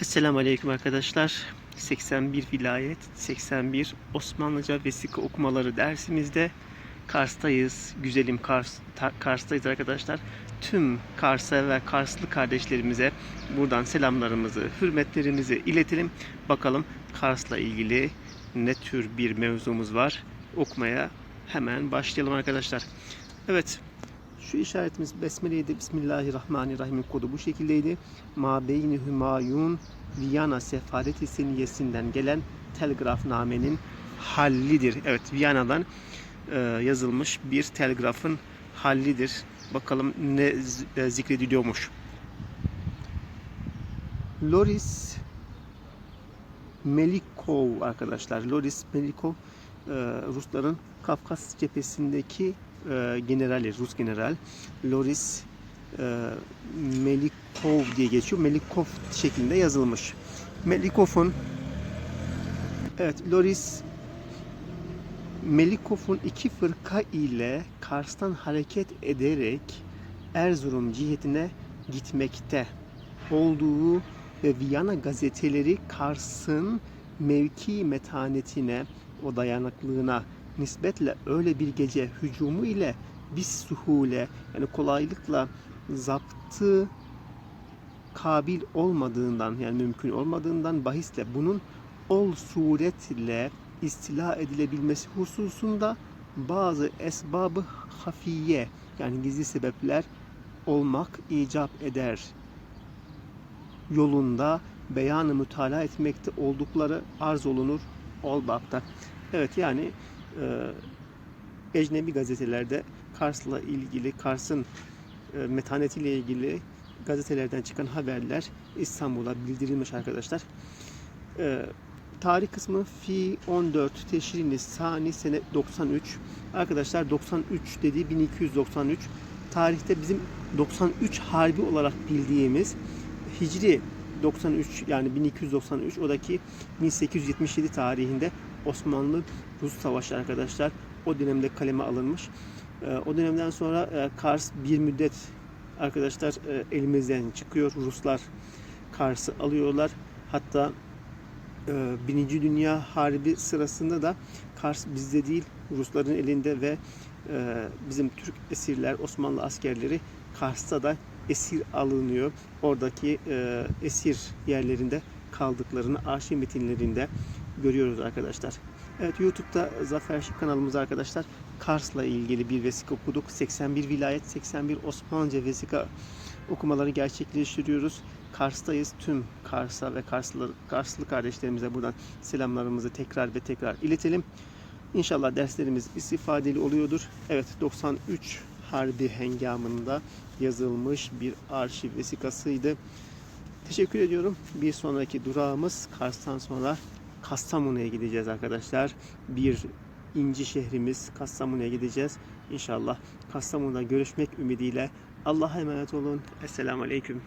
Esselamu Aleyküm arkadaşlar. 81 vilayet, 81 Osmanlıca vesika okumaları dersimizde Kars'tayız. Güzelim Kars, ta- Kars'tayız arkadaşlar. Tüm Kars'a ve Karslı kardeşlerimize buradan selamlarımızı, hürmetlerimizi iletelim. Bakalım Kars'la ilgili ne tür bir mevzumuz var. Okumaya hemen başlayalım arkadaşlar. Evet, şu işaretimiz Besmele'ydi. Bismillahirrahmanirrahim'in kodu bu şekildeydi. Ma beyni hümayun Viyana sefareti seniyesinden gelen telgrafnamenin hallidir. Evet Viyana'dan e, yazılmış bir telgrafın hallidir. Bakalım ne e, zikrediliyormuş. Loris Melikov arkadaşlar. Loris Melikov e, Rusların Kafkas cephesindeki e, generali, Rus general Loris e, Melikov diye geçiyor. Melikov şeklinde yazılmış. Melikov'un evet Loris Melikov'un iki fırka ile Kars'tan hareket ederek Erzurum cihetine gitmekte olduğu ve Viyana gazeteleri Kars'ın mevki metanetine, o dayanıklılığına nispetle öyle bir gece hücumu ile bir suhule yani kolaylıkla zaptı kabil olmadığından yani mümkün olmadığından bahisle bunun ol suretle istila edilebilmesi hususunda bazı esbabı hafiye yani gizli sebepler olmak icap eder yolunda beyanı mütalaa etmekte oldukları arz olunur olmakta. Evet yani e, ecnebi gazetelerde Kars'la ilgili, Kars'ın e, metanetiyle ilgili gazetelerden çıkan haberler İstanbul'a bildirilmiş arkadaşlar. E, tarih kısmı fi 14 Teşrin Sani sene 93. Arkadaşlar 93 dediği 1293. Tarihte bizim 93 harbi olarak bildiğimiz Hicri 93 yani 1293 odaki 1877 tarihinde Osmanlı Rus Savaşı arkadaşlar o dönemde kaleme alınmış. Ee, O dönemden sonra e, Kars bir müddet arkadaşlar e, elimizden çıkıyor. Ruslar Kars'ı alıyorlar. Hatta e, Birinci Dünya Harbi sırasında da Kars bizde değil Rusların elinde ve bizim Türk esirler, Osmanlı askerleri Kars'ta da esir alınıyor. Oradaki esir yerlerinde kaldıklarını arşiv metinlerinde görüyoruz arkadaşlar. Evet YouTube'da Zafer Şık kanalımız arkadaşlar Kars'la ilgili bir vesika okuduk. 81 vilayet, 81 Osmanlıca vesika okumaları gerçekleştiriyoruz. Kars'tayız. Tüm Kars'a ve Karslı, Karslı kardeşlerimize buradan selamlarımızı tekrar ve tekrar iletelim. İnşallah derslerimiz istifadeli oluyordur. Evet 93 Harbi hengamında yazılmış bir arşiv vesikasıydı. Teşekkür ediyorum. Bir sonraki durağımız Kars'tan sonra Kastamonu'ya gideceğiz arkadaşlar. Bir inci şehrimiz Kastamonu'ya gideceğiz. İnşallah Kastamonu'da görüşmek ümidiyle Allah'a emanet olun. Esselamu Aleyküm.